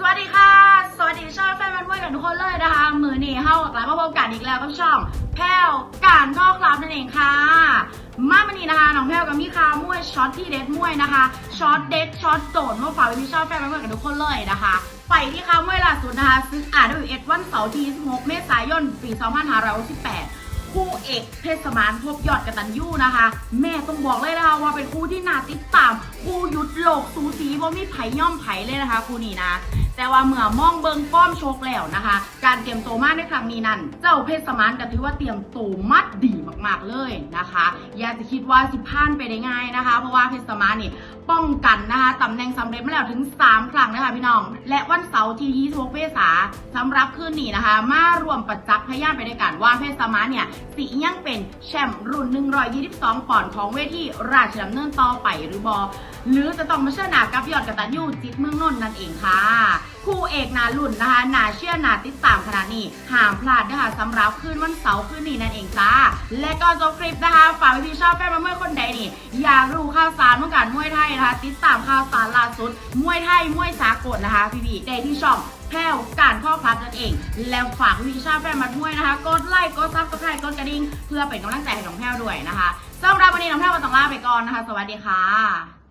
สวัสดีค่ะ สวัสดีชอบแฟนมันด้วยกับทุกคนเลยนะคะ มือนี่เข้ากับร้านมาพบกันอีกแล้วกับช่องแพลวการข้อคลับนั่นเองค่ะ มาวันนี้นะคะน้องแพลวกับมีข่าวมวยช็อตที่เด็ดมวยนะคะ ช็อตเด็ดช็อตโดนมาฝากพี่ชอบแฟนมันด้วยกับทุกคนเลยนะคะไปที่ขาวมวยล่าสุดนะคะซึ่งอาร์ดเอ็ดวันเสาร์ที่26เมษายน ปี2568คู่เอกเพชรสมานพบยอดกตันยูนะคะ แม่ต้องบอกเลยนะคะว่าเป็นคู่ที่น่าติดตามคู่ยุดโลกสูสีบ่มีไผ่ย่อมไผ่เลยนะคะคู่นี้นะ แต่ว่าเมื่อมองเบิงฟ้อมโชคแล้วนะคะ การเตรียมตัวมากในครั้งนี้นั้นเจ้าเพชรสมานก็ถือว่าเตรียมตัวมัดดีมากๆเลยนะคะ อย่าจะคิดว่าสิพลาดไปได้ง่ายนะคะ เพราะว่าเพชรสมานนี่ป้องกันนะคะตำแหน่งสำเร็จมาแล้วถึง 3 ครั้งนะคะพี่น้อง และวันเสาร์ที่26เมษาสำหรับคืนนี้นะคะ มารวมประจักษ์พยานไปด้วยกันว่าเพชรสมานเนี่ยสิยังเป็นแชมป์รุ่น 122 ปอนด์ของเวทีราชดำเนินต่อไปหรือบอหรือจะต้องมาเชื่อหนากับยอดกตันยูจิตเมืองนนท์นั่นเองค่ะ คู่เอกนารุ่นนะคะนาเชื่อนาติดตามขนาดนี้ห้ามพลาดนะคะสำหรับคืนวันเสาร์คืนนี้นั่นเองจ้า และก็จบคลิปนะคะฝากพี่ๆชอบแฟนมาเมื่อคนใดนี่อยากรู้ข่าวสารเมื่อการมวยไทยนะคะ ติดตามข่าวสารล่าสุดมวยไทยมวยสากลนะคะ พี่ๆได้ที่ช่องแพลวการข้อพลัดนั่นเอง แล้วฝากพี่ๆชอบแฟนมาด้วยนะคะ กดไลค์ กดซับสไครต์กดกระดิ่ง เพื่อเป็นกำลังใจให้น้องแพลวด้วยนะคะสำหรับวันนี้น้องแพลวต้องลาไปก่อนนะคะ สวัสดีค่ะ